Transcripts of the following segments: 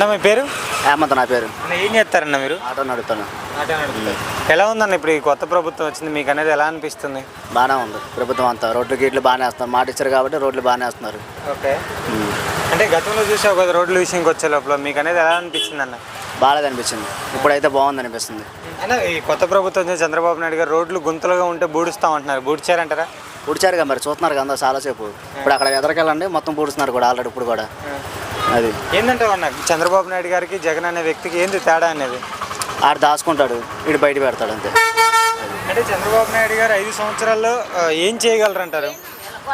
అన్న మీ పేరు? హేమంత్ నా పేరు. అన్న ఏం చేస్తారన్న మీరు? ఆటో నడుపుతాను. ఆటో నడుపుతారు. ఎలా ఉందన్న ఇప్పుడు ఈ కొత్త ప్రభుత్వం వచ్చింది? మీకు అనేది ఎలా అనిపిస్తుంది? బాగానే ఉంది. ప్రభుత్వం అంతా రోడ్లు గీట్లు బాగానే వేస్తున్నారు. మాట ఇచ్చారు కాబట్టి రోడ్లు బాగానే వేస్తున్నారు. ఓకే. అంటే గతంలో చూసావు కదా రోడ్ల విషయంకి వచ్చే లోపల. మీకు అనేది ఎలా అనిపించింది అన్న? బాగాలేదు అనిపించింది ఇప్పుడైతే బాగుంది అనిపిస్తుంది. అన్న ఈ కొత్త ప్రభుత్వం వచ్చిన చంద్రబాబు నాయుడు గారు రోడ్లు గుంతలుగా ఉంటే బూడుస్తామంటున్నారు బూడ్చారంటారా? పూడ్చారుగా మరి చూస్తున్నారు కదా చాలాసేపు ఇప్పుడు అక్కడ ఎదరికెళ్ళండి మొత్తం పూడుస్తున్నారు కూడా ఆల్రెడీ ఇప్పుడు కూడా. అది. ఏంటంటే అన్న చంద్రబాబు నాయుడు గారికి జగన్ అనే వ్యక్తికి ఏంది తేడా అనేది? ఆడు దాచుకుంటాడు. వీడు బయట పెడతాడు అంతే. అంటే చంద్రబాబు నాయుడు గారు ఐదు సంవత్సరాల్లో ఏం చేయగలరు అంటారు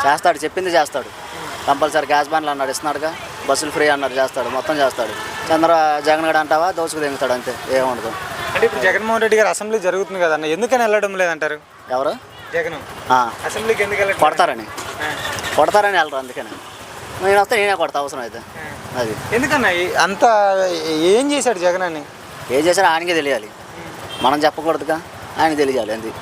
చేస్తాడు. చెప్పింది చేస్తాడు. కంపల్సరీ గ్యాస్ బండ్లు అన్నాడు ఇస్తున్నాడుగా. బస్సులు ఫ్రీ అన్నాడు చేస్తాడు. మొత్తం చేస్తాడు. చంద్ర జగన్ గడ అంటావా? దోచుకు దిగుతాడు అంతే. ఏముండదు. అంటే ఇప్పుడు జగన్మోహన్ రెడ్డి గారు అసెంబ్లీ జరుగుతుంది కదా అన్న ఎందుకని వెళ్ళడం లేదంటారు? ఎవరు? జగన్. అసెంబ్లీకి ఎందుకు? కొడతారని. కొడతారని వెళ్ళరు అందుకని. నేను వస్తే నేనే కొడతా అవసరం అయితే. అది. ఎందుకన్నా అంత ఏం చేశాడు జగన్ అని? ఏం చేశారో ఆయనకే తెలియాలి. మనం చెప్పకూడదుగా ఆయన తెలియాలి అంది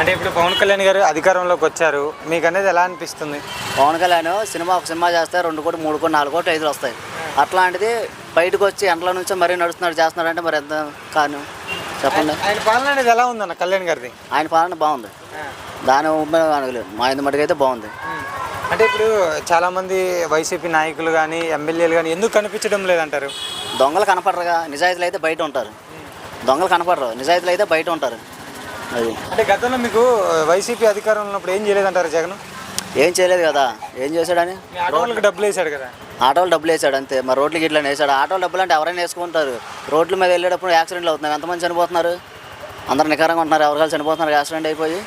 అంటే ఇప్పుడు పవన్ కళ్యాణ్ గారు అధికారంలోకి వచ్చారు. మీకు అనేది ఎలా అనిపిస్తుంది? పవన్ కళ్యాణ్ సినిమా ఒక సినిమా చేస్తే రెండు కోటి మూడు కోటి నాలుగు కోటి ఐదులు వస్తాయి. అట్లాంటిది బయటకు వచ్చి ఎండ్ల నుంచి మరీ నడుస్తున్నాడు చేస్తున్నాడు అంటే మరి ఎంత కాను చెప్పండి. ఆయన పాలన అనేది ఎలా ఉందన్న కళ్యాణ్ గారిది? ఆయన పాలన బాగుంది. దాని అనగలేదు. మా ఇంత మటుకు అయితే బాగుంది అంటే ఇప్పుడు చాలా మంది వైసీపీ నాయకులు కానీ ఎమ్మెల్యేలు కానీ ఎందుకు కనిపించడం లేదంటారు? దొంగలు కనపడరుగా. నిజాయితీలు అయితే బయట ఉంటారు. దొంగలు కనపడరు. నిజాయితీలు అయితే బయట ఉంటారు. అది. అంటే గతంలో మీకు వైసీపీ అధికారంలో ఉన్నప్పుడు ఏం చేయలేదంటారు జగన్? ఏం చేయలేదు కదా. ఏం చేశాడని? వాళ్ళకి డబ్బులు వేసాడు కదా. ఆటోలు డబ్బులు వేసాడు అంతే. మరి రోడ్లు గిట్లని వేసాడు ఆటోలు డబ్బులు అంటే ఎవరైనా వేసుకుంటారు. రోడ్ల మీద వెళ్ళేటప్పుడు యాక్సిడెంట్లు అవుతున్నాయి. ఎంతమంది చనిపోతున్నారు? అందరు నికారంగా ఉంటున్నారు. ఎవరికాలు చనిపోతున్నారు? యాక్సిడెంట్ అయిపోయి.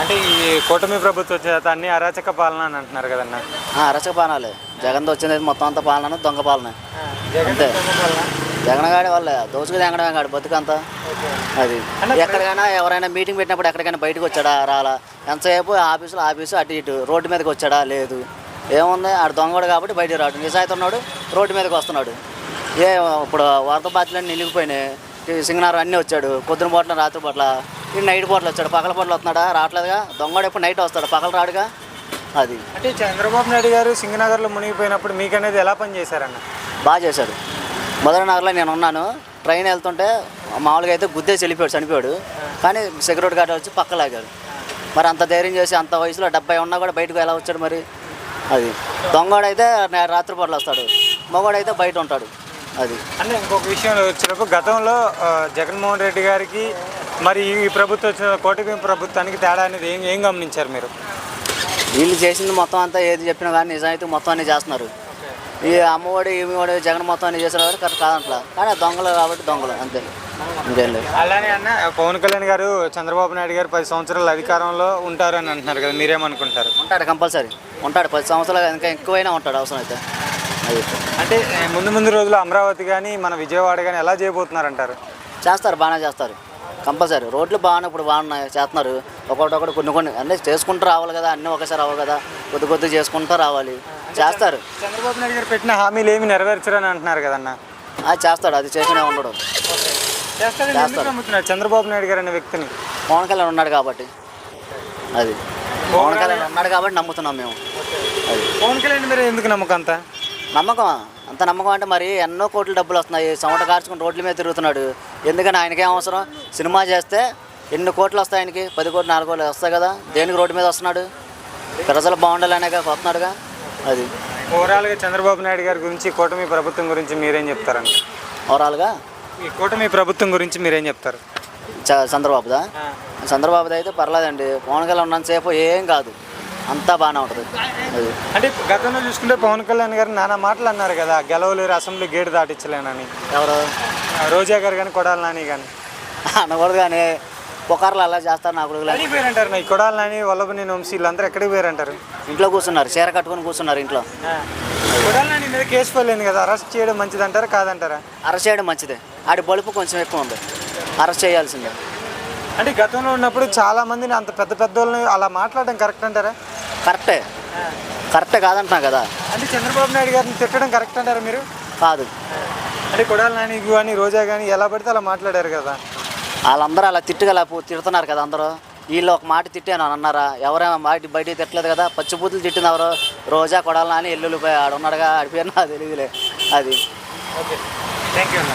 అంటే ఈ కూటమి ప్రభుత్వం చేత అన్ని అరాచక పాలన అని అంటున్నారు కదన్న. ఆ, అరచక పాలనాలే. జగన్ వచ్చింది మొత్తం అంతా పాలన దొంగ పాలన. అంతే. జగన్ గాడి వల్ల. దోచుకు తెంగడమే కాడు బతుకంతా. అది. ఎక్కడికైనా ఎవరైనా మీటింగ్ పెట్టినప్పుడు ఎక్కడికైనా బయటకు వచ్చాడా రాలా? ఎంతసేపు ఆఫీసులో ఆఫీసు అటు ఇటు రోడ్డు మీదకి వచ్చాడా లేదు? ఏముంది? ఆడు దొంగడు కాబట్టి బయటికి రాడు. నిజాయితీ ఉన్నాడు రోడ్డు మీదకి వస్తున్నాడు. ఏ ఇప్పుడు వరద బాధ్యులన్నీ నిలిగిపోయినాయి. సింగనారం అన్నీ వచ్చాడు. పొద్దున పూట్ల రాత్రి పూట్ల ఈ నైట్ పూటలు వచ్చాడు పగల పూటలు వస్తున్నాడా? రావట్లేదుగా. దొంగడు ఎప్పుడు నైట్ వస్తాడు? పగల రాడుగా? అది. అంటే చంద్రబాబు నాయుడు గారు సింగనగర్లో మునిగిపోయినప్పుడు మీకు అనేది ఎలా పని చేశారన్న? బాగా చేశాడు. మొదటి నగర్లో నేను ఉన్నాను. ట్రైన్ వెళ్తుంటే మామూలుగా అయితే గుద్దేసి వెళ్ళిపోయాడు చనిపోయాడు. కానీ సెక్యూరిటీ గార్డ్ వచ్చి పక్క లాగాడు. మరి అంత ధైర్యం చేసి అంత వయసులో డెబ్బై ఉన్నా కూడా బయటకు ఎలా వచ్చాడు మరి? అది. దొంగోడైతే రాత్రిపూటలు వస్తాడు. మగవాడైతే బయట ఉంటాడు. అది. అంటే ఇంకొక విషయం వచ్చినప్పుడు గతంలో జగన్మోహన్ రెడ్డి గారికి మరి ఈ ప్రభుత్వం వచ్చిన కోటమి ప్రభుత్వానికి తేడా అనేది ఏం ఏం గమనించారు మీరు? వీళ్ళు చేసింది మొత్తం అంతా ఏది చెప్పినా కానీ నిజాయితీ మొత్తం అన్ని చేస్తున్నారు. ఈ అమ్మఒడి ఈమెవాడి జగన్ మొత్తం అన్ని చేసిన వాడు కరెక్ట్ కాదంట్లా. కానీ దొంగలు కాబట్టి దొంగలు అంతే. అలానే అన్న పవన్ కళ్యాణ్ గారు చంద్రబాబు నాయుడు గారు పది సంవత్సరాలు అధికారంలో ఉంటారు అని అంటున్నారు కదా మీరేమనుకుంటారు? ఉంటాడు కంపల్సరీ. ఉంటాడు పది సంవత్సరాలు ఇంకా ఎక్కువైనా ఉంటాడు అవసరం అయితే అంటే ముందు ముందు రోజుల్లో అమరావతి కానీ మన విజయవాడ కానీ ఎలా చేయబోతున్నారంటారు? చేస్తారు బాగానే చేస్తారు. కంపల్సరీ. రోడ్లు బాగానే ఇప్పుడు బాగున్నాయి చేస్తున్నారు. ఒకటొకటి కొన్ని కొన్ని అన్నీ చేసుకుంటూ రావాలి కదా అన్నీ ఒకసారి అవ్వవు కదా. కొద్ది కొద్ది చేసుకుంటూ రావాలి. చేస్తారు. చంద్రబాబు నాయుడు గారు పెట్టిన హామీలు ఏమి నెరవేర్చరని అంటున్నారు కదన్న? అది చేస్తాడు. అది చేసినే ఉండడు. నమ్ముతున్నారు చంద్రబాబు నాయుడు గారు అనే వ్యక్తిని? పవన్ కళ్యాణ్ ఉన్నాడు కాబట్టి. అది. పవన్ కళ్యాణ్ ఉన్నాడు కాబట్టి నమ్ముతున్నాం మేము. అది. పవన్ కళ్యాణ్ మీరు ఎందుకు నమ్మకం అంత? నమ్మకం అంత నమ్మకం అంటే మరి ఎన్నో కోట్ల డబ్బులు వస్తున్నాయి. చెమట కార్చుకుని రోడ్ల మీద తిరుగుతున్నాడు. ఎందుకని ఆయనకేం అవసరం? సినిమా చేస్తే ఎన్ని కోట్లు వస్తాయి ఆయనకి? పది కోట్లు నాలుగు కోట్లు వస్తాయి కదా. దేనికి రోడ్డు మీద వస్తున్నాడు? ప్రజలు బాగుండాలనే వస్తున్నాడుగా. అది. ఓవరాల్గా చంద్రబాబు నాయుడు గారి గురించి కూటమి ప్రభుత్వం గురించి మీరేం చెప్తారండి? ఓవరాల్గా? ఈ కూటమి ప్రభుత్వం గురించి మీరేం చెప్తారు? చంద్రబాబుదా? చంద్రబాబుది అయితే పర్లేదండి. పవన్ కళ్యాణ్ ఉన్నంతసేపు ఏం కాదు. అంతా బాగానే ఉంటుంది. అది. అంటే గతంలో చూసుకుంటే పవన్ కళ్యాణ్ గారు నానా మాటలు అన్నారు కదా గెలవలేరు అసెంబ్లీ గేట్ దాటించలేనని. ఎవరు? ఆ, రోజా గారు కానీ కొడాలి నాని కానీ అనకూడదు కానీ పుకార్లు అలా చేస్తారు నా కొడుకులు ఎక్కడికి పోయారంటారు నా కొడాలి నాని వల్లభనేని వంశీ వీళ్ళందరూ ఎక్కడికి పోయారంటారు? ఇంట్లో కూర్చున్నారు చీర కట్టుకొని కూర్చున్నారు ఇంట్లో. కొడాలి నాని మీద కేసు పోలేదు కదా అరెస్ట్ చేయడం మంచిది అంటారా కాదంటారా? అరెస్ట్ చేయడం మంచిదే. ఆడి బలుపు కొంచెం ఎక్కువ ఉంది. అరెస్ట్ చేయాల్సిందే. అంటే గతంలో ఉన్నప్పుడు చాలా మందిని అంత పెద్ద పెద్ద వాళ్ళని అలా మాట్లాడడం కరెక్ట్ అంటారా? కరెక్టే. కరెక్టే కాదంటున్నా కదా. అంటే చంద్రబాబు నాయుడు గారిని తిట్టడం కరెక్ట్ అంటారా మీరు? కాదు. అంటే కొడాలి నాని కానీ రోజా కానీ ఎలా పడితే అలా మాట్లాడారు కదా. వాళ్ళందరూ అలా తిట్టుగల తిడుతున్నారు కదా అందరూ. వీళ్ళు ఒక మాట తిట్టాను అని అన్నారా? ఎవరేమో మాట బయటికి తిట్టలేదు కదా? పచ్చిబూతులు తిట్టింది ఎవరు? రోజా కొడాలని ఎల్లుల్లి పోయి ఆడ ఉన్నాడుగా ఆడిపోయారు నాకు తెలియదులే. అది. ఓకే. థ్యాంక్ యూ అన్న.